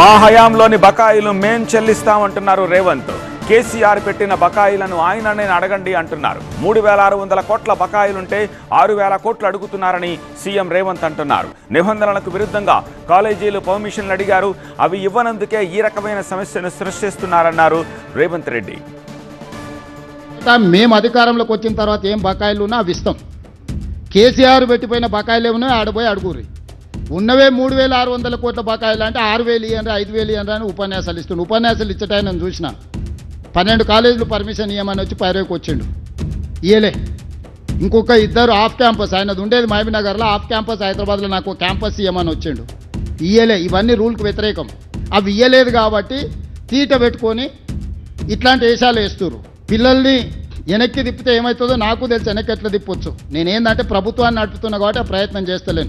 మా హయాంలోని బకాయిలు మేం చెల్లిస్తామంటున్నారు రేవంత్. కేసీఆర్ పెట్టిన బకాయిలను ఆయన అడగండి అంటున్నారు. మూడు వేల ఆరు వందల కోట్ల బకాయిలుంటే ఆరు వేల కోట్లు అడుగుతున్నారని సీఎం రేవంత్ అంటున్నారు. నిబంధనలకు విరుద్ధంగా కాలేజీలు పర్మిషన్లు అడిగారు. అవి ఇవ్వనందుకే ఈ రకమైన సమస్యను సృష్టిస్తున్నారన్నారు రేవంత్ రెడ్డి. మేము అధికారంలోకి వచ్చిన తర్వాత ఏం బకాయిలు ఉన్నా అవి ఇస్తాం. కేసీఆర్ పెట్టిపోయిన బకాయిలు ఏమన్నా ఆడపోయి అడుగుర్రి. ఉన్నవే మూడు వేల ఆరు వందల కోట్ల బకాయిలు అంటే ఆరు వేలు ఇవ్వండి ఐదు వేలు ఇవ్వండి అని ఉపన్యాసాలు ఇస్తుండు. ఉపన్యాసాలు ఇచ్చటాయన చూసిన. పన్నెండు కాలేజీలు పర్మిషన్ ఇవ్వమని వచ్చి పైరేకి వచ్చిండు. ఇయలే ఇంకొక ఇద్దరు ఆఫ్ క్యాంపస్ ఆయనది ఉండేది మహబీనగర్లో ఆఫ్ క్యాంపస్ హైదరాబాద్లో నాకు క్యాంపస్ ఇవ్వమని వచ్చిండు. ఇయ్యలే ఇవన్నీ రూల్కి వ్యతిరేకం. అవి ఇయ్యలేదు కాబట్టి తీట పెట్టుకొని ఇట్లాంటి వేషాలు వేస్తుర్రు. పిల్లల్ని వెనక్కి తిప్పితే ఏమవుతుందో నాకు తెలుసు వెనక్కి ఎట్లా తిప్పొచ్చు. నేనేందంటే ప్రభుత్వాన్ని నడుపుతున్నా కాబట్టి ఆ ప్రయత్నం చేస్తలేను.